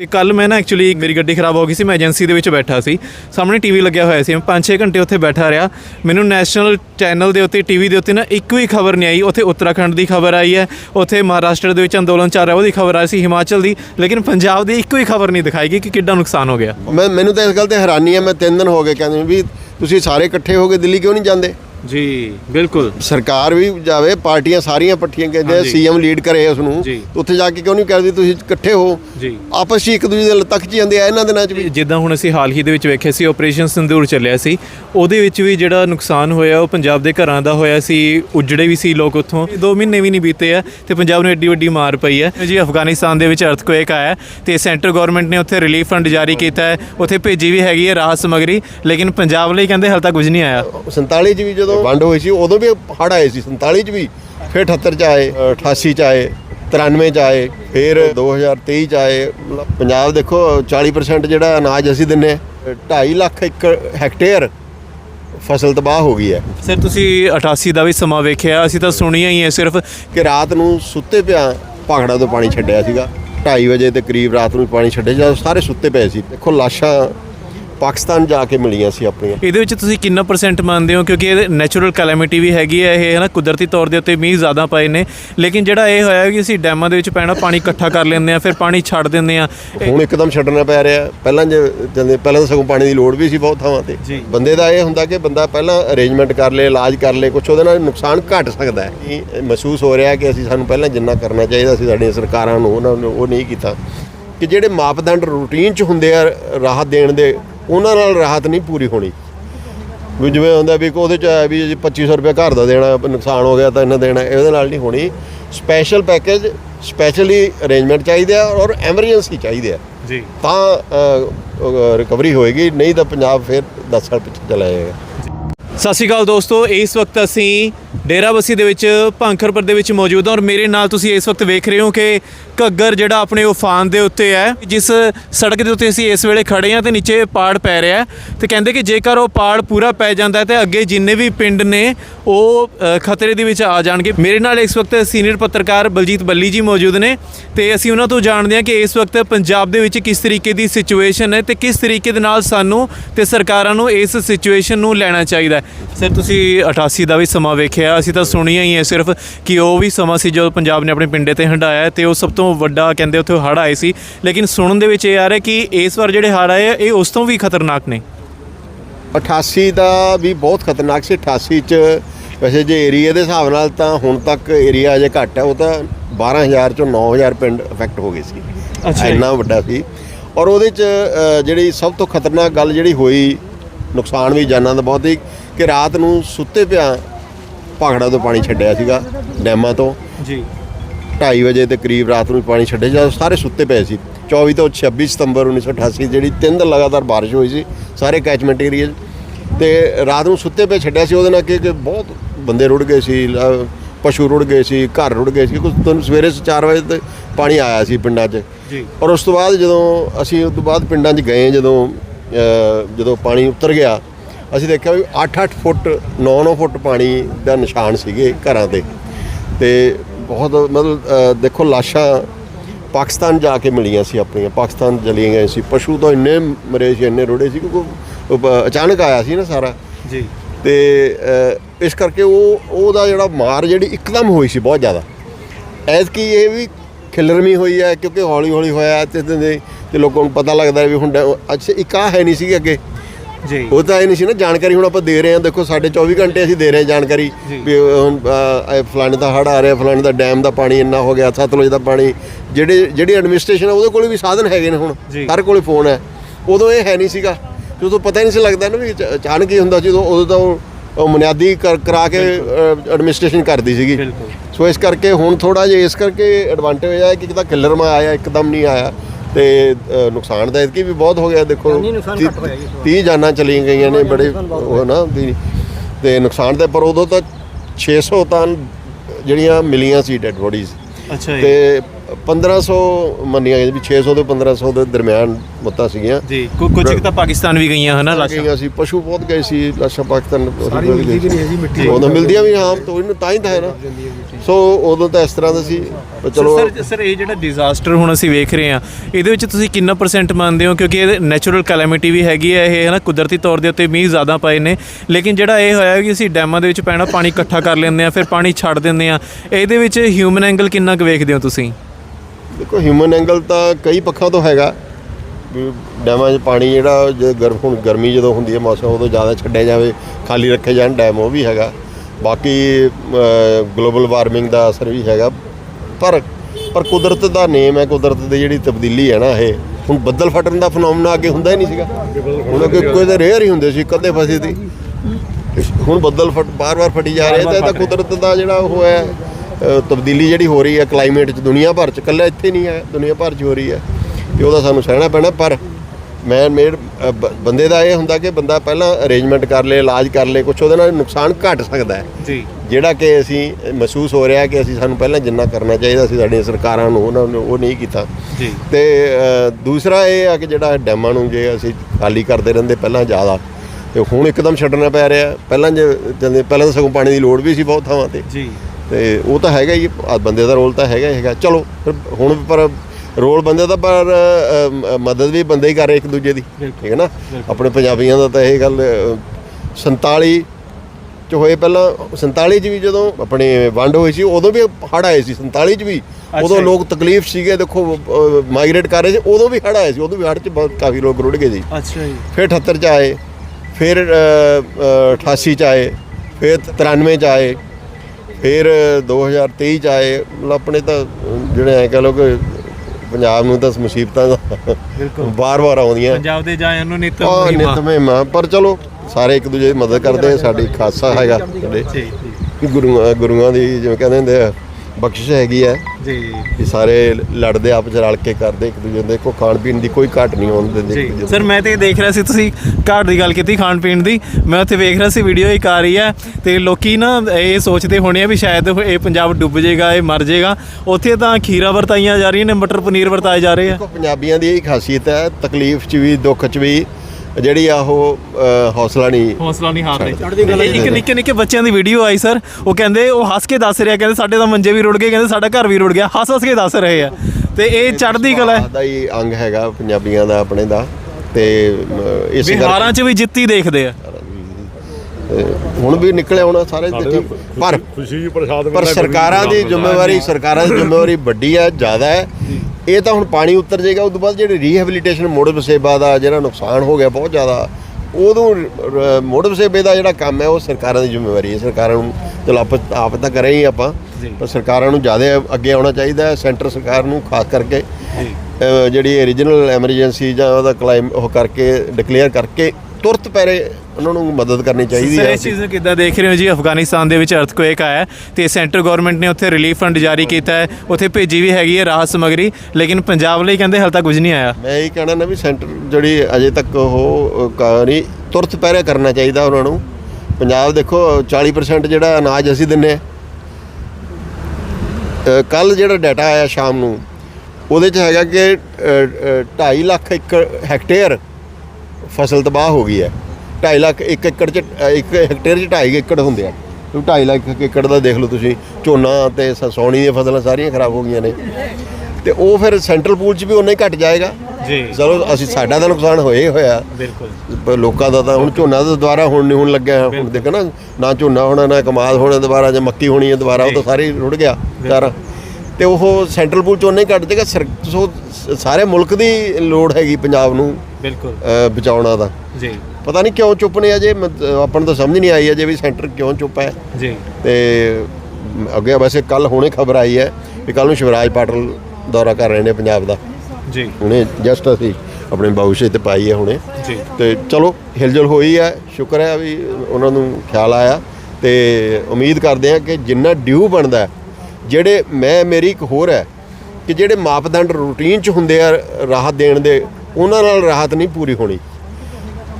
ਤੇ ਕੱਲ ਮੈਂ ਨਾ ਐਕਚੁਅਲੀ ਮੇਰੀ ਗੱਡੀ ਖਰਾਬ ਹੋ ਗਈ ਸੀ, ਮੈਂ ਏਜੰਸੀ ਦੇ ਵਿੱਚ ਬੈਠਾ ਸੀ। ਸਾਹਮਣੇ ਟੀਵੀ ਲੱਗਿਆ ਹੋਇਆ ਸੀ, ਮੈਂ 5-6 ਘੰਟੇ ਉੱਥੇ ਬੈਠਾ ਰਿਹਾ। ਮੈਨੂੰ ਨੈਸ਼ਨਲ ਚੈਨਲ ਦੇ ਉੱਤੇ ਟੀਵੀ ਦੇ ਉੱਤੇ ਨਾ ਇੱਕ ਵੀ ਖਬਰ ਨਹੀਂ ਆਈ। ਉੱਥੇ ਉੱਤਰਾਖੰਡ ਦੀ ਖਬਰ ਆਈ ਹੈ, ਉੱਥੇ ਮਹਾਰਾਸ਼ਟਰ ਦੇ ਵਿੱਚ ਅੰਦੋਲਨ ਚੱਲ ਰਿਹਾ, ਉਹਦੀ ਖਬਰ ਆਈ ਸੀ, ਹਿਮਾਚਲ ਦੀ। ਲੇਕਿਨ ਪੰਜਾਬ ਦੀ ਇੱਕੋ ਹੀ ਖਬਰ ਨਹੀਂ ਦਿਖਾਈ ਗਈ ਕਿ ਕਿੱਡਾ ਨੁਕਸਾਨ ਹੋ ਗਿਆ। ਮੈਂ ਮੈਨੂੰ ਤਾਂ ਇਸ ਗੱਲ ਤੇ ਹੈਰਾਨੀ ਹੈ, ਮੈਂ ਤਿੰਨ ਦਿਨ ਹੋ ਗਏ ਕਹਿੰਦੇ ਵੀ ਤੁਸੀਂ ਸਾਰੇ ਇਕੱਠੇ ਹੋ ਕੇ ਦਿੱਲੀ ਕਿਉਂ ਨਹੀਂ ਜਾਂਦੇ? ਜੀ ਬਿਲਕੁਲ। ਸਰਕਾਰ ਵੀ ਜਾਵੇ ਪਾਰਟੀਆਂ ਸਾਰੀਆਂ ਪੱਠੀਆਂ ਕਹਿੰਦੇ। ਸੀਐਮ ਲੀਡ ਕਰੇ ਉਸ ਨੂੰ ਜੀ। ਉੱਥੇ ਜਾ ਕੇ ਕਿਉਂ ਨਹੀਂ ਕਰਦੇ ਤੁਸੀਂ ਇਕੱਠੇ ਹੋ? ਜੀ। ਆਪਸ 'ਚ ਇੱਕ ਦੂਜੇ ਦੇ ਲੱਤਾਂ ਖਿੱਚੀ ਜਾਂਦੇ ਆ ਇਹਨਾਂ ਦਿਨਾਂ 'ਚ ਵੀ। ਜਿੱਦਾਂ ਹੁਣ ਅਸੀਂ ਹਾਲ ਹੀ ਦੇ ਵਿੱਚ ਵੇਖਿਆ ਸੀ ਆਪਰੇਸ਼ਨ ਸੰਦੂਰ ਚੱਲਿਆ ਸੀ। ਉਹਦੇ ਵਿੱਚ ਵੀ ਜਿਹੜਾ ਨੁਕਸਾਨ ਹੋਇਆ ਉਹ ਪੰਜਾਬ ਦੇ ਘਰਾਂ ਦਾ ਹੋਇਆ ਸੀ ਉਜੜੇ ਵੀ ਸੀ ਲੋਕ ਉੱਥੋਂ। 2 ਮਹੀਨੇ ਵੀ ਨਹੀਂ ਬੀਤੇ ਆ ਤੇ ਪੰਜਾਬ ਨੂੰ ਐਡੀ ਵੱਡੀ ਮਾਰ ਪਈ ਹੈ ਜੀ ਅਫਗਾਨਿਸਤਾਨ ਦੇ ਵਿੱਚ ਅਰਥਕੁਏਕ ਆਇਆ ਤੇ ਸੈਂਟਰ ਗਵਰਨਮੈਂਟ ਨੇ ਉੱਥੇ ਰਿਲੀਫ ਫੰਡ ਜਾਰੀ ਕੀਤਾ ਹੈ। ਉੱਥੇ ਭੇਜੀ ਵੀ ਹੈਗੀ ਹੈ ਰਾਹਤ ਸਮਗਰੀ ਲੇਕਿਨ ਪੰਜਾਬ ਲਈ ਕਹਿੰਦੇ ਹਾਲ ਤੱਕ ਕੁਝ ਨਹੀਂ ਆਇਆ। 47 'ਚ ਵੀ ਜਦੋਂ ਵੰਡ ਹੋਈ ਸੀ ਉਦੋਂ ਵੀ ਹੜ੍ਹ ਆਏ ਸੀ 47 'ਚ ਵੀ ਫਿਰ 78 'ਚ ਆਏ 88 'ਚ ਆਏ 93 'ਚ ਆਏ ਫਿਰ 2023 'ਚ ਆਏ ਮਤਲਬ ਪੰਜਾਬ ਦੇਖੋ 40% ਜਿਹੜਾ ਅਨਾਜ ਅਸੀਂ ਦਿੰਨੇ 2.5 ਲੱਖ ਇੱਕ ਹੈਕਟੇਅਰ ਫਸਲ ਤਬਾਹ ਹੋ ਗਈ ਹੈ। ਸਰ ਤੁਸੀਂ 88 ਦਾ ਵੀ ਸਮਾਂ ਵੇਖਿਆ ਅਸੀਂ ਤਾਂ ਸੁਣੀਆਂ ਹੀ ਹੈ ਸਿਰਫ ਕਿ ਰਾਤ ਨੂੰ ਸੁੱਤੇ ਪਿਆ ਭਾਖੜਾ ਤੋਂ ਪਾਣੀ ਛੱਡਿਆ ਸੀਗਾ 2:30 ਵਜੇ ਤੇ ਕਰੀਬ ਰਾਤ ਨੂੰ ਪਾਣੀ ਛੱਡਿਆ ਜਦੋਂ ਸਾਰੇ ਸੁੱਤੇ ਪਏ ਸੀ। ਦੇਖੋ ਲਾਸ਼ਾਂ ਪਾਕਿਸਤਾਨ ਜਾ ਕੇ ਮਿਲੀਆਂ ਸੀ ਆਪਣੀਆਂ। ਇਹਦੇ ਵਿੱਚ ਤੁਸੀਂ ਕਿੰਨਾ ਪਰਸੈਂਟ ਮੰਨਦੇ ਹੋ? ਕਿਉਂਕਿ ਇਹ ਨੈਚੁਰਲ ਕੈਲੈਮਿਟੀ ਵੀ ਹੈਗੀ ਹੈ ਇਹ ਹੈ ਨਾ ਕੁਦਰਤੀ ਤੌਰ ਦੇ ਉੱਤੇ ਮੀਂਹ ਜ਼ਿਆਦਾ ਪਏ ਨੇ। ਲੇਕਿਨ ਜਿਹੜਾ ਇਹ ਹੋਇਆ ਕਿ ਅਸੀਂ ਡੈਮਾਂ ਦੇ ਵਿੱਚ ਪੈਣਾ ਪਾਣੀ ਇਕੱਠਾ ਕਰ ਲੈਂਦੇ ਆ ਫਿਰ ਪਾਣੀ ਛੱਡ ਦਿੰਦੇ ਆ ਹੁਣ ਇੱਕਦਮ ਛੱਡਣਾ ਪੈ ਰਿਹਾ। ਪਹਿਲਾਂ ਜੇ ਜਦੋਂ ਪਹਿਲਾਂ ਤਾਂ ਸਗੋਂ ਪਾਣੀ ਦੀ ਲੋੜ ਵੀ ਸੀ ਬਹੁਤ ਥਾਵਾਂ ਤੇ। ਬੰਦੇ ਦਾ ਇਹ ਹੁੰਦਾ ਕਿ ਬੰਦਾ ਪਹਿਲਾਂ ਅਰੇਂਜਮੈਂਟ ਕਰ ਲੇ ਇਲਾਜ ਕਰ ਲੇ ਕੁਝ ਉਹਦੇ ਨਾਲ ਨੁਕਸਾਨ ਘਟ ਸਕਦਾ ਹੈ। ਮਹਿਸੂਸ ਹੋ ਰਿਹਾ ਕਿ ਅਸੀਂ ਸਾਨੂੰ ਪਹਿਲਾਂ ਜਿੰਨਾ ਕਰਨਾ ਚਾਹੀਦਾ ਸੀ ਸਾਡੀਆਂ ਸਰਕਾਰਾਂ ਨੂੰ ਉਹਨਾਂ ਨੇ ਉਹ ਨਹੀਂ ਕੀਤਾ। ਕਿ ਜਿਹੜੇ ਮਾਪਦੰਡ ਰੂਟੀਨ 'ਚ ਹੁੰਦੇ ਆ ਰਾਹਤ ਦੇਣ ਦੇ ਉਹਨਾਂ ਨਾਲ ਰਾਹਤ ਨਹੀਂ ਪੂਰੀ ਹੋਣੀ। ਵੀ ਜਿਵੇਂ ਹੁੰਦਾ ਵੀ ਉਹਦੇ ਚ ਹੈ ਵੀ ਜੀ 2500 ਰੁਪਏ ਘਰ ਦਾ ਦੇਣਾ ਨੁਕਸਾਨ ਹੋ ਗਿਆ ਤਾਂ ਇਹਨਾਂ ਦੇਣਾ ਇਹਦੇ ਨਾਲ ਨਹੀਂ ਹੋਣੀ। ਸਪੈਸ਼ਲ ਪੈਕੇਜ ਸਪੈਸ਼ਲੀ ਅਰੇਂਜਮੈਂਟ ਚਾਹੀਦੇ ਆ ਔਰ ਐਮਰਜੈਂਸੀ ਚਾਹੀਦੇ ਆ। ਜੀ। ਤਾਂ ਰਿਕਵਰੀ ਹੋਏਗੀ ਨਹੀਂ ਤਾਂ ਪੰਜਾਬ ਫਿਰ 10 ਸਾਲ ਪਿੱਛੇ ਚਲਾ ਜਾਏਗਾ। ਸਤਿ ਸ਼੍ਰੀ ਅਕਾਲ ਦੋਸਤੋ ਇਸ ਵਕਤ ਅਸੀਂ ਡੇਰਾਬੱਸੀ ਦੇ ਵਿੱਚ ਭੰਖਰਪੁਰ ਦੇ ਵਿੱਚ ਮੌਜੂਦ ਹਾਂ ਔਰ ਮੇਰੇ ਨਾਲ ਤੁਸੀਂ ਇਸ ਵਕਤ ਵੇਖ ਰਹੇ ਹੋ ਕਿ ਘੱਗਰ ਜਿਹੜਾ ਆਪਣੇ ਉਫਾਨ ਦੇ ਉੱਤੇ ਹੈ, ਜਿਸ ਸੜਕ ਦੇ ਉੱਤੇ ਅਸੀਂ ਇਸ ਵੇਲੇ ਖੜੇ ਹਾਂ ਤੇ ਨੀਚੇ ਪਾੜ ਪੈ ਰਿਹਾ ਹੈ ਤੇ ਕਹਿੰਦੇ ਕਿ ਜੇਕਰ ਉਹ ਪਾੜ ਪੂਰਾ ਪੈ ਜਾਂਦਾ ਹੈ ਤੇ ਅੱਗੇ ਜਿੰਨੇ ਵੀ ਪਿੰਡ ਨੇ ਉਹ ਖਤਰੇ ਦੇ ਵਿੱਚ ਆ ਜਾਣਗੇ। ਮੇਰੇ ਨਾਲ ਇਸ ਵਕਤ ਸੀਨੀਅਰ ਪੱਤਰਕਾਰ ਬਲਜੀਤ ਬੱਲੀ ਜੀ ਮੌਜੂਦ ਨੇ ਤੇ ਅਸੀਂ ਉਹਨਾਂ ਤੋਂ ਜਾਣਦੇ ਹਾਂ ਕਿ ਇਸ ਵਕਤ ਪੰਜਾਬ ਦੇ ਵਿੱਚ ਕਿਸ ਤਰੀਕੇ ਦੀ ਸਿਚੁਏਸ਼ਨ ਹੈ ਤੇ ਕਿਸ ਤਰੀਕੇ ਦੇ ਨਾਲ ਸਾਨੂੰ ਤੇ ਸਰਕਾਰਾਂ ਨੂੰ ਇਸ ਸਿਚੁਏਸ਼ਨ ਨੂੰ ਲੈਣਾ ਚਾਹੀਦਾ ਸਰ, ਤੁਸੀਂ 88 ਦਾ ਵੀ ਸਮਾਂ ਵੇਖਿਆ ਅਸੀਂ ਤਾਂ ਸੁਣੀਆਂ ਹੀ ਹੈ ਸਿਰਫ ਕਿ ਉਹ ਵੀ ਸਮਾਂ ਸੀ ਜਦੋਂ ਪੰਜਾਬ ਨੇ ਆਪਣੇ ਪਿੰਡੇ ਤੇ ਹੰਡਾਇਆ ਤੇ ਉਹ ਸਭ ਤੋਂ ਵੱਡਾ ਕਹਿੰਦੇ ਉੱਥੇ ਹੜ੍ਹ ਆਏ ਸੀ। ਲੇਕਿਨ ਸੁਣਨ ਦੇ ਵਿੱਚ ਇਹ ਆ ਰਿਹਾ ਕਿ ਇਸ ਵਾਰ ਜਿਹੜੇ ਹੜ੍ਹ ਆਏ ਆ, ਇਹ ਉਸ ਤੋਂ ਵੀ ਖਤਰਨਾਕ ਨੇ। 88 ਦਾ ਵੀ ਬਹੁਤ ਖਤਰਨਾਕ ਸੀ। 88 ਚ ਵੈਸੇ ਜੇ ਏਰੀਆ ਦੇ ਹਿਸਾਬ ਨਾਲ ਤਾਂ ਹੁਣ ਤੱਕ ਏਰੀਆ ਅਜੇ ਘੱਟ ਹੈ। ਉਹ ਤਾਂ 12000 ਚੋਂ 9000 ਪਿੰਡ ਇਫੈਕਟ ਹੋ ਗਏ ਸੀ। ਅੱਛਾ। ਇੰਨਾ ਵੱਡਾ ਸੀ। ਔਰ ਉਹਦੇ ਚ ਜਿਹੜੀ ਸਭ ਤੋਂ ਖਤਰਨਾਕ ਗੱਲ ਜਿਹੜੀ ਹੋਈ ਨੁਕਸਾਨ ਵੀ ਜਾਨਾਂ ਦਾ ਬਹੁਤ ਹੀ ਕਿ ਰਾਤ ਨੂੰ ਸੁੱਤੇ ਪਿਆ ਭਾਖੜਾ ਤੋਂ ਪਾਣੀ ਛੱਡਿਆ ਸੀਗਾ ਡੈਮਾਂ ਤੋਂ। ਜੀ। 2:30 ਵਜੇ ਦੇ ਕਰੀਬ ਰਾਤ ਨੂੰ ਪਾਣੀ ਛੱਡਿਆ ਜਦੋਂ ਸਾਰੇ ਸੁੱਤੇ ਪਏ ਸੀ। 24 ਤੋਂ 26 ਸਤੰਬਰ 1988 ਜਿਹੜੀ ਤਿੰਨ ਦਿਨ ਲਗਾਤਾਰ ਬਾਰਿਸ਼ ਹੋਈ ਸੀ ਸਾਰੇ ਕੈਚਮੈਂਟ ਏਰੀਆ ਤੇ ਰਾਤ ਨੂੰ ਸੁੱਤੇ ਪਏ ਛੱਡਿਆ ਸੀ ਉਹਦੇ ਨਾਲ ਕਿ ਬਹੁਤ ਬੰਦੇ ਰੁੜ ਗਏ ਸੀ ਪਸ਼ੂ ਰੁੜ ਗਏ ਸੀ ਘਰ ਰੁੜ ਗਏ ਸੀ ਕੁਝ ਤੁਹਾਨੂੰ ਸਵੇਰੇ 4 ਵਜੇ ਤੇ ਪਾਣੀ ਆਇਆ ਸੀ ਪਿੰਡਾਂ 'ਚ। ਜੀ। ਔਰ ਉਸ ਤੋਂ ਬਾਅਦ ਜਦੋਂ ਅਸੀਂ ਉਸ ਤੋਂ ਬਾਅਦ ਪਿੰਡਾਂ 'ਚ ਗਏ ਜਦੋਂ ਜਦੋਂ ਪਾਣੀ ਉਤਰ ਗਿਆ ਅਸੀਂ ਦੇਖਿਆ ਵੀ 8-8 ਫੁੱਟ 9-9 ਫੁੱਟ ਪਾਣੀ ਦਾ ਨਿਸ਼ਾਨ ਸੀਗੇ ਘਰਾਂ ਤੇ। ਤੇ ਬਹੁਤ ਮਤਲਬ ਦੇਖੋ ਲਾਸ਼ਾਂ ਪਾਕਿਸਤਾਨ ਜਾ ਕੇ ਮਿਲੀਆਂ ਸੀ ਆਪਣੀਆਂ ਪਾਕਿਸਤਾਨ ਚਲੀਆਂ ਗਏ ਸੀ। ਪਸ਼ੂ ਤਾਂ ਇੰਨੇ ਮਰੇ ਸੀ ਇੰਨੇ ਰੋੜੇ ਸੀ ਕਿਉਂਕਿ ਅਚਾਨਕ ਆਇਆ ਸੀ ਨਾ ਸਾਰਾ। ਜੀ। ਤੇ ਇਸ ਕਰਕੇ ਉਹ ਉਹਦਾ ਜਿਹੜਾ ਮਾਰ ਜਿਹੜੀ ਇੱਕਦਮ ਹੋਈ ਸੀ ਬਹੁਤ ਜ਼ਿਆਦਾ। ਐਸ ਕੀ ਇਹ ਵੀ ਖਿਲਰਮੀ ਹੋਈ ਹੈ ਕਿਉਂਕਿ ਹੌਲੀ ਹੌਲੀ ਹੋਇਆ ਤੇ ਤੇ ਲੋਕਾਂ ਨੂੰ ਪਤਾ ਲੱਗਦਾ ਵੀ ਹੁਣ ਅੱਛਾ ਇੱਕ ਆ ਹੈ ਨਹੀਂ ਸੀ ਅੱਗੇ। ਜੀ। ਉਹ ਤਾਂ ਇਹ ਨਹੀਂ ਸੀ ਨਾ ਜਾਣਕਾਰੀ ਹੁਣ ਆਪਾਂ ਦੇ ਰਹੇ ਹਾਂ। ਦੇਖੋ ਸਾਡੇ 24 ਘੰਟੇ ਅਸੀਂ ਦੇ ਰਹੇ ਹਾਂ ਜਾਣਕਾਰੀ। ਵੀ ਹੁਣ ਫਲਾਣੇ ਦਾ ਹੜ ਆ ਰਿਹਾ ਫਲਾਣੇ ਦਾ ਡੈਮ ਦਾ ਪਾਣੀ ਇੰਨਾ ਹੋ ਗਿਆ ਸਤਲੁਜ ਦਾ ਪਾਣੀ। ਜਿਹੜੇ ਜਿਹੜੀ ਐਡਮਿਨਿਸਟ੍ਰੇਸ਼ਨ ਹੈ ਉਹਦੇ ਕੋਲ ਵੀ ਸਾਧਨ ਹੈਗੇ ਨੇ ਹੁਣ। ਹਰ ਕੋਲੇ ਫੋਨ ਹੈ। ਉਦੋਂ ਇਹ ਹੈ ਨਹੀਂ ਸੀਗਾ। ਜਦੋਂ ਪਤਾ ਹੀ ਨਹੀਂ ਸੀ ਲੱਗਦਾ ਨਾ ਵੀ ਅਚ- ਅਚਾਨਕ ਹੀ ਹੁੰਦਾ ਸੀ ਉਦੋਂ ਉਦੋਂ ਤਾਂ ਉਹ ਬੁਨਿਆਦੀ ਕਰ ਕੇ ਐਡਮਿਨਿਸਟ੍ਰੇਸ਼ਨ ਕਰਦੀ ਸੀਗੀ। ਸੋ ਇਸ ਕਰਕੇ ਹੁਣ ਥੋੜਾ ਜਿਹਾ ਇਸ ਕਰਕੇ ਐਡਵਾਂਟੇਜ ਹੈ ਕਿ ਕਿਤਾ ਕਿਲਰਮਾ ਆਇਆ ਇੱਕਦਮ ਨਹੀਂ ਆਇਆ। ਤੇ ਨੁਕਸਾਨ ਤਾਂ ਇਤਕੀ ਵੀ ਬਹੁਤ ਹੋ ਗਿਆ ਦੇਖੋ ਜਾਨੀ ਨੁਕਸਾਨ ਘੱਟ ਹੋਇਆ ਜੀ ਇਸ ਵਾਰ। 30 ਜਾਨਾਂ ਚਲੀਆਂ ਗਈਆਂ ਨੇ ਬੜੇ ਉਹ ਨਾ ਤੇ ਨੁਕਸਾਨ ਤੇ ਪਰ ਉਦੋਂ ਤਾਂ 600 ਤਾਂ ਜਿਹੜੀਆਂ ਮਿਲੀਆਂ ਸੀ ਡੈਡ ਬੋਡੀਜ਼। ਅੱਛਾ ਜੀ। ਤੇ 1500 ਮੰਨੀਆਂ ਗਈਆਂ ਵੀ 600 ਤੋਂ 1500 ਦੇ ਦਰਮਿਆਨ ਮੱਤਾਂ ਸੀਗੀਆਂ। ਜੀ ਕੁ- ਕੁਝ ਤਾਂ ਪਾਕਿਸਤਾਨ ਵੀ ਗਈਆਂ ਹਨਾ ਲਾਸ਼ਾਂ? ਗਈਆਂ ਸੀ ਪਸ਼ੂ ਬਹੁਤ ਗਏ ਸੀ ਲਾਸ਼ਾਂ ਪਾਕਿਸਤਾਨ ਸਾਰੀ ਮਿਲਦੀ ਵੀ ਨਹੀਂ ਹੈ ਜੀ ਮਿੱਟੀ। ਉਦੋਂ ਮਿਲਦੀਆਂ ਵੀ ਹਾਂ ਤਾਂ ਉਹਨੂੰ ਤਾਂ ਹੀ ਤਾਂ ਹੈ ਨਾ। ਸੋ ਉਦੋਂ ਤਾਂ ਇਸ ਤਰ੍ਹਾਂ ਦਾ ਸੀ। ਚਲੋ ਸਰ ਸਰ ਇਹ ਜਿਹੜਾ ਡਿਜ਼ਾਸਟਰ ਹੁਣ ਅਸੀਂ ਵੇਖ ਰਹੇ ਹਾਂ ਇਹਦੇ ਵਿੱਚ ਤੁਸੀਂ ਕਿੰਨਾ ਪਰਸੈਂਟ ਮੰਨਦੇ ਹੋ? ਕਿਉਂਕਿ ਇਹ ਨੈਚੁਰਲ ਕੈਲੈਮਿਟੀ ਵੀ ਹੈਗੀ ਹੈ ਇਹ ਹੈ ਨਾ ਕੁਦਰਤੀ ਤੌਰ ਦੇ ਉੱਤੇ ਮੀਂਹ ਜ਼ਿਆਦਾ ਪਏ ਨੇ। ਲੇਕਿਨ ਜਿਹੜਾ ਇਹ ਹੋਇਆ ਕਿ ਅਸੀਂ ਡੈਮਾਂ ਦੇ ਵਿੱਚ ਪੈਣਾ ਪਾਣੀ ਇਕੱਠਾ ਕਰ ਲੈਂਦੇ ਆ ਫਿਰ ਪਾਣੀ ਛੱਡ ਦਿੰਦੇ ਆ ਇਹਦੇ ਵਿੱਚ ਹਿਊਮਨ ਐਂਗਲ ਕਿੰਨਾ ਕੁ ਵੇਖਦੇ ਹੋ ਤੁਸੀਂ? ਦੇਖੋ ਹਿਊਮਨ ਐਂਗਲ ਤਾਂ ਕਈ ਪੱਖਾਂ ਤੋਂ ਹੈਗਾ। ਡੈਮਾਂ 'ਚ ਪਾਣੀ ਜਿਹੜਾ ਜੇ ਗਰਮ ਹੁਣ ਗਰਮੀ ਜਦੋਂ ਹੁੰਦੀ ਹੈ ਮੌਸਮ ਉਦੋਂ ਜ਼ਿਆਦਾ ਛੱਡਿਆ ਜਾਵੇ ਖਾਲੀ ਰੱਖੇ ਜਾਣ ਡੈਮ ਉਹ ਵੀ ਹੈਗਾ। ਬਾਕੀ ਗਲੋਬਲ ਵਾਰਮਿੰਗ ਦਾ ਅਸਰ ਵੀ ਹੈਗਾ। ਪਰ ਪਰ ਕੁਦਰਤ ਦਾ ਨੇਮ ਹੈ ਕੁਦਰਤ ਦੀ ਜਿਹੜੀ ਤਬਦੀਲੀ ਹੈ ਨਾ ਇਹ ਹੁਣ ਬੱਦਲ ਫਟਣ ਦਾ ਫਨੋਮਨਾ ਅੱਗੇ ਹੁੰਦਾ ਹੀ ਨਹੀਂ ਸੀਗਾ। ਹੁਣ ਅੱਗੇ ਕੋਈ ਤਾਂ ਰੇਅਰ ਹੀ ਹੁੰਦੇ ਸੀ ਕਦੇ ਫਸੀ ਸੀ। ਹੁਣ ਬੱਦਲ ਫਟ ਬਾਰ-ਬਾਰ ਫਟੀ ਜਾ ਰਹੇ ਤਾਂ ਇਹ ਤਾਂ ਕੁਦਰਤ ਦਾ ਜਿਹੜਾ ਉਹ ਹੈ ਤਬਦੀਲੀ ਜਿਹੜੀ ਹੋ ਰਹੀ ਹੈ ਕਲਾਈਮੇਟ 'ਚ ਦੁਨੀਆ ਭਰ 'ਚ ਇਕੱਲਾ ਇੱਥੇ ਨਹੀਂ ਹੈ ਦੁਨੀਆ ਭਰ 'ਚ ਹੋ ਰਹੀ ਹੈ। ਤੇ ਉਹਦਾ ਸਾਨੂੰ ਸਹਿਣਾ ਪੈਣਾ ਪਰ ਮੈਂ ਮੇਰ ਬੰਦੇ ਦਾ ਇਹ ਹੁੰਦਾ ਕਿ ਬੰਦਾ ਪਹਿਲਾਂ ਅਰੇਂਜਮੈਂਟ ਕਰ ਲੇ ਇਲਾਜ ਕਰ ਲੇ ਕੁਝ ਉਹਦੇ ਨਾਲ ਨੁਕਸਾਨ ਘਟ ਸਕਦਾ ਹੈ। ਜੀ। ਜਿਹੜਾ ਕਿ ਅਸੀਂ ਮਹਿਸੂਸ ਹੋ ਰਿਹਾ ਕਿ ਅਸੀਂ ਸਾਨੂੰ ਪਹਿਲਾਂ ਜਿੰਨਾ ਕਰਨਾ ਚਾਹੀਦਾ ਸੀ ਸਾਡੀਆਂ ਸਰਕਾਰਾਂ ਨੂੰ ਉਹਨਾਂ ਨੇ ਉਹ ਨਹੀਂ ਕੀਤਾ। ਜੀ। ਤੇ ਦੂਸਰਾ ਇਹ ਆ ਕਿ ਜਿਹੜਾ ਡੈਮਾਂ ਨੂੰ ਜੇ ਅਸੀਂ ਖਾਲੀ ਕਰਦੇ ਰਹਿੰਦੇ ਪਹਿਲਾਂ ਜ਼ਿਆਦਾ ਤੇ ਹੁਣ ਇੱਕਦਮ ਛੱਡਣਾ ਪੈ ਰਿਹਾ। ਪਹਿਲਾਂ ਜੇ ਪਹਿਲਾਂ ਤਾਂ ਸਗੋਂ ਪਾਣੀ ਦੀ ਲੋੜ ਵੀ ਸੀ ਬਹੁਤ ਥਾਵਾਂ ਤੇ। ਜੀ। ਤੇ ਉਹ ਤਾਂ ਹੈਗਾ ਹੀ ਬੰਦੇ ਦਾ ਰੋਲ ਤਾਂ ਹੈਗਾ ਹੀ ਹੈਗਾ। ਚਲੋ ਫਿਰ ਹੁਣ ਪਰ ਰੋਲ ਬੰਦੇ ਦਾ ਪਰ ਮਦਦ ਵੀ ਬੰਦੇ ਹੀ ਕਰ ਰਹੇ ਇੱਕ ਦੂਜੇ ਦੀ। ਠੀਕ ਹੈ ਨਾ? ਆਪਣੇ ਪੰਜਾਬੀਆਂ ਦਾ ਤਾਂ ਇਹ ਗੱਲ ਅ, 47 ਚ ਹੋਏ ਪਹਿਲਾਂ 47 ਚ ਵੀ ਜਦੋਂ ਆਪਣੇ ਵੰਡ ਹੋਈ ਸੀ ਉਦੋਂ ਵੀ ਹੜ੍ਹ ਆਏ ਸੀ 47 ਚ ਵੀ। ਉਦੋਂ। ਲੋਕ ਤਕਲੀਫ ਸੀਗੇ ਦੇਖੋ ਮਾਈਗ੍ਰੇਟ ਕਰ ਰਹੇ ਸੀ ਉਦੋਂ ਵੀ ਹੜ੍ਹ ਆਏ ਸੀ ਉਦੋਂ ਵੀ ਹੜ੍ਹ ਚ ਬਹੁਤ ਕਾਫੀ ਲੋਕ ਰੁੜ ਗਏ ਸੀ। ਅੱਛਾ ਜੀ। ਫਿਰ 78 ਚ ਆਏ ਫਿਰ ਅ, ਅ, 88 ਚ ਆਏ ਫਿਰ 93 ਚ ਆਏ ਫਿਰ 2023 ਚ ਆਏ ਮਤਲਬ ਆਪਣੇ ਤਾਂ ਜਿਹੜੇ ਐ ਕਹ ਲੋ ਕਿ ਪੰਜਾਬ ਨੂੰ ਤਾਂ ਮੁਸੀਬਤਾਂ ਬਿਲਕੁਲ। ਬਾਰ-ਬਾਰ ਆਉਂਦੀਆਂ। ਪੰਜਾਬ ਦੇ ਜਾਇਆਂ ਨੂੰ ਨਿਤ ਮਹੀਮਾ। ਪਰ ਚਲੋ ਸਾਰੇ ਇੱਕ ਦੂਜੇ ਦੀ ਮਦਦ ਕਰਦੇ ਆ ਸਾਡੀ ਖਾਸਾ ਹੈਗਾ ਸਾਡੇ ਗੁਰੂਆਂ ਗੁਰੂਆਂ ਦੀ ਜਿਵੇਂ ਕਹਿੰਦੇ ਹੁੰਦੇ ਆ ਬਖਸ਼ਿਸ਼ ਹੈਗੀ ਹੈ ਜੀ। ਕਿ ਸਾਰੇ ਲੜਦੇ ਆਪਸ ਰਲ ਕੇ ਕਰਦੇ ਇੱਕ ਦੂਜੇ ਦੇ ਕੋ ਖਾਣ ਪੀਣ ਦੀ ਕੋਈ ਘਾਟ ਨਹੀਂ ਆਉਣ ਦਿੰਦੇ ਜੀ। ਸਰ ਮੈਂ ਤੇ ਦੇਖ ਰਿਹਾ ਸੀ ਤੁਸੀਂ ਘਾਟ ਦੀ ਗੱਲ ਕੀਤੀ ਖਾਣ ਪੀਣ ਦੀ। ਮੈਂ ਉੱਥੇ ਵੇਖ ਰਿਹਾ ਸੀ ਵੀਡੀਓ ਇੱਕ ਆ ਰਹੀ ਹੈ ਤੇ ਲੋਕੀ ਨਾ ਇਹ ਸੋਚਦੇ ਹੋਣੇ ਆ ਵੀ ਸ਼ਾਇਦ ਇਹ ਪੰਜਾਬ ਡੁੱਬ ਜਾਏਗਾ ਇਹ ਮਰ ਜਾਏਗਾ। ਉੱਥੇ ਤਾਂ ਖੀਰਾ ਵਰਤਾਈਆਂ ਜਾ ਰਹੀਆਂ ਨੇ ਮਟਰ ਪਨੀਰ ਵਰਤਾਏ ਜਾ ਰਹੇ ਆ। ਦੇਖੋ ਪੰਜਾਬੀਆਂ ਦੀ ਇਹ ਖਾਸੀਅਤ ਹੈ ਤਕਲੀਫ 'ਚ ਵੀ ਦੁੱਖ 'ਚ ਵੀ ਜਿਹੜੀ ਆ ਉਹ ਅ, ਹੌਸਲਾ ਨਹੀਂ ਹੌਸਲਾ ਨਹੀਂ ਹਾਰਦੇ। ਇੱਕ ਨਿੱਕੇ ਨਿੱਕੇ ਬੱਚਿਆਂ ਦੀ ਵੀਡੀਓ ਆਈ ਸਰ ਉਹ ਕਹਿੰਦੇ ਉਹ ਹੱਸ ਕੇ ਦੱਸ ਰਿਹਾ ਕਹਿੰਦੇ ਸਾਡੇ ਤਾਂ ਮੰਜੇ ਵੀ ਰੁੜ ਗਏ ਕਹਿੰਦੇ ਸਾਡਾ ਘਰ ਵੀ ਰੁੜ ਗਿਆ। ਹੱਸ ਹੱਸ ਕੇ ਦੱਸ ਰਹੇ ਆ। ਤੇ ਇਹ ਚੜ੍ਹਦੀ ਕਲਾ ਹੈ। ਦਾ ਹੀ ਅੰਗ ਹੈਗਾ ਪੰਜਾਬੀਆਂ ਦਾ ਆਪਣੇ ਦਾ। ਤੇ ਇਸ ਬਿਹਾਰਾਂ 'ਚ ਵੀ ਜਿੱਤੀ ਦੇਖਦੇ ਆ। ਕਰਕੇ ਹੁਣ ਵੀ ਨਿਕਲਿਆ ਹੋਣਾ ਸਾਰੇ ਜਿੱਥੇ ਪਰ ਖੁਸ਼ੀ ਪ੍ਰਸਾਦ ਪਰ ਸਰਕਾਰਾਂ ਦੀ ਜ਼ਿੰਮੇਵਾਰੀ ਸਰਕਾਰਾਂ ਦੀ ਜ਼ਿੰਮੇਵਾਰੀ ਵੱਡੀ ਹੈ ਜ਼ਿਆਦਾ ਹੈ। ਇਹ ਤਾਂ ਹੁਣ ਪਾਣੀ ਉਤਰ ਜਾਏਗਾ ਉਸ ਤੋਂ ਬਾਅਦ ਜਿਹੜੇ ਰੀਹੈਬਿਲਿਟੇਸ਼ਨ ਮੋੜ ਵਸੇਬਾ ਦਾ ਜਿਹੜਾ ਨੁਕਸਾਨ ਹੋ ਗਿਆ ਬਹੁਤ ਜ਼ਿਆਦਾ ਉਦੋਂ ਮੋੜ ਵਸੇਬੇ ਦਾ ਜਿਹੜਾ ਕੰਮ ਹੈ ਉਹ ਸਰਕਾਰਾਂ ਦੀ ਜ਼ਿੰਮੇਵਾਰੀ ਹੈ। ਸਰਕਾਰਾਂ ਨੂੰ ਚਲੋ ਆਪ ਆਪ ਤਾਂ ਕਰੇ ਹੀ ਆਪਾਂ। ਪਰ ਸਰਕਾਰਾਂ ਨੂੰ ਜ਼ਿਆਦਾ ਅੱਗੇ ਆਉਣਾ ਚਾਹੀਦਾ ਹੈ ਸੈਂਟਰ ਸਰਕਾਰ ਨੂੰ ਖਾਸ ਕਰਕੇ। ਜਿਹੜੀ ਰੀਜਨਲ ਐਮਰਜੈਂਸੀ ਜਾਂ ਉਹਦਾ ਕਲਾਈਮ ਉਹ ਕਰਕੇ ਡਿਕਲੇਅਰ ਕਰਕੇ ਤੁਰਤ ਪੈਰੇ ਉਹਨਾਂ ਨੂੰ ਮਦਦ ਕਰਨੀ ਚਾਹੀਦੀ ਸਰ ਹੈ। ਇਸ ਚੀਜ਼ ਨੂੰ ਕਿੱਦਾਂ ਦੇਖ ਰਹੇ ਹੋ ਜੀ? ਅਫਗਾਨਿਸਤਾਨ ਦੇ ਵਿੱਚ ਅਰਥਕੁਏਕ ਆਇਆ ਹੈ ਤੇ ਸੈਂਟਰ ਗਵਰਨਮੈਂਟ ਨੇ ਉੱਥੇ ਰਿਲੀਫ ਫੰਡ ਜਾਰੀ ਕੀਤਾ ਹੈ। ਉੱਥੇ ਭੇਜੀ ਵੀ ਹੈਗੀ ਹੈ ਰਾਹਤ ਸਮਗਰੀ ਲੇਕਿਨ ਪੰਜਾਬ ਲਈ ਕਹਿੰਦੇ ਹਾਲੇ ਤੱਕ ਕੁਝ ਨਹੀਂ ਆਇਆ। ਮੈਂ ਇਹ ਕਹਿਣਾ ਨਾ ਵੀ ਸੈਂਟਰ ਜਿਹੜੀ ਅਜੇ ਤੱਕ ਉਹ ਕਾਰੀ ਤੁਰਤ ਪਹਿਰੇ ਕਰਨਾ ਚਾਹੀਦਾ ਉਹਨਾਂ ਨੂੰ। ਪੰਜਾਬ ਦੇਖੋ 40% ਜਿਹੜਾ ਅਨਾਜ ਅਸੀਂ ਦਿੰਨੇ ਆ ਕੱਲ ਜਿਹੜਾ ਡਾਟਾ ਆਇਆ ਸ਼ਾਮ ਨੂੰ ਉਹਦੇ ਚ ਹੈਗਾ ਕਿ 2.5 ਲੱਖ ਏਕੜ ਹੈਕਟੇਅਰ ਫਸਲ ਤਬਾਹ ਹੋ ਗਈ ਹੈ। 2.5 ਲੱਖ ਇੱਕ ਏਕੜ ਚ ਇੱਕ ਹੈਕਟੇਅਰ ਚ 2.5 ਏਕੜ ਹੁੰਦੇ ਆ। 2.5 ਲੱਖ ਏਕੜ ਦਾ ਦੇਖ ਲਓ ਤੁਸੀਂ ਝੋਨਾ ਤੇ ਸ- ਸੌਣੀ ਦੀਆਂ ਫਸਲਾਂ ਸਾਰੀਆਂ ਖਰਾਬ ਹੋ ਗਈਆਂ ਨੇ। ਤੇ ਉਹ ਫਿਰ ਸੈਂਟਰਲ ਪੂਲ ਚ ਵੀ ਉਨਾ ਹੀ ਘਟ ਜਾਏਗਾ। ਜੀ। ਚਲੋ ਅਸੀਂ ਸਾਡਾ ਤਾਂ ਨੁਕਸਾਨ ਹੋਏ ਹੋਇਆ। ਬਿਲਕੁਲ। ਲੋਕਾਂ ਦਾ ਤਾਂ ਹੁਣ ਝੋਨਾ ਤਾਂ ਦੁਬਾਰਾ ਹੁਣ ਨਹੀਂ ਹੁਣ ਲੱਗਿਆ। ਹੁਣ ਦੇਖ ਨਾ ਨਾ ਝੋਨਾ ਹੋਣਾ ਨਾ ਕਮਾਦ ਹੋਣਾ ਦੁਬਾਰਾ ਜਾਂ ਮੱਕੀ ਹੋਣੀ ਹੈ ਦੁਬਾਰਾ ਉਹ ਤਾਂ ਸਾਰੀ ਰੁੜ ਗਿਆ। ਸਾਰਾ ਤੇ ਉਹ ਸੈਂਟਰਲ ਪੂਲ ਚੋਂ ਨਹੀਂ ਘਟ ਜਾਏਗਾ ਸਰ- ਸੋ ਸਾਰੇ ਮੁਲਕ ਦੀ ਲੋੜ ਹੈਗੀ ਪੰਜਾਬ ਨੂੰ ਬਿਲਕੁਲ। ਬਚਾਉਣਾ ਦਾ। ਜੀ। ਪਤਾ ਨਹੀਂ ਕਿਉਂ ਚੁੱਪ ਨੇ ਅਜੇ ਆਪਾਂ ਨੂੰ ਤਾਂ ਸਮਝ ਨਹੀਂ ਆਈ ਅਜੇ ਵੀ ਸੈਂਟਰ ਕਿਉਂ ਚੁੱਪ ਹੈ। ਜੀ। ਤੇ ਅੱਗੇ ਵੈਸੇ ਕੱਲ ਹੁਣੇ ਖਬਰ ਆਈ ਹੈ ਵੀ ਕੱਲ ਨੂੰ ਸ਼ਿਵਰਾਜ ਪਾਟਲ ਦੌਰਾ ਕਰ ਰਹੇ ਨੇ ਪੰਜਾਬ ਦਾ। ਜੀ। ਹੁਣੇ ਜਸਟ ਅਸੀਂ ਆਪਣੇ ਬਾਉਸ਼ੇ ਤੇ ਪਾਈ ਹੈ ਹੁਣੇ। ਜੀ। ਤੇ ਚਲੋ ਹਿਲਜੁਲ ਹੋਈ ਹੈ ਸ਼ੁਕਰ ਹੈ ਵੀ ਉਹਨਾਂ ਨੂੰ ਖਿਆਲ ਆਇਆ। ਤੇ ਉਮੀਦ ਕਰਦੇ ਹਾਂ ਕਿ ਜਿੰਨਾ ਡਿਊ ਬਣਦਾ ਜਿਹੜੇ ਮੈਂ ਮੇਰੀ ਇੱਕ ਹੋਰ ਹੈ ਕਿ ਜਿਹੜੇ ਮਾਪਦੰਡ ਰੂਟੀਨ 'ਚ ਹੁੰਦੇ ਆ ਰਾਹਤ ਦੇਣ ਦੇ ਉਹਨਾਂ ਨਾਲ ਰਾਹਤ ਨਹੀਂ ਪੂਰੀ ਹੋਣੀ।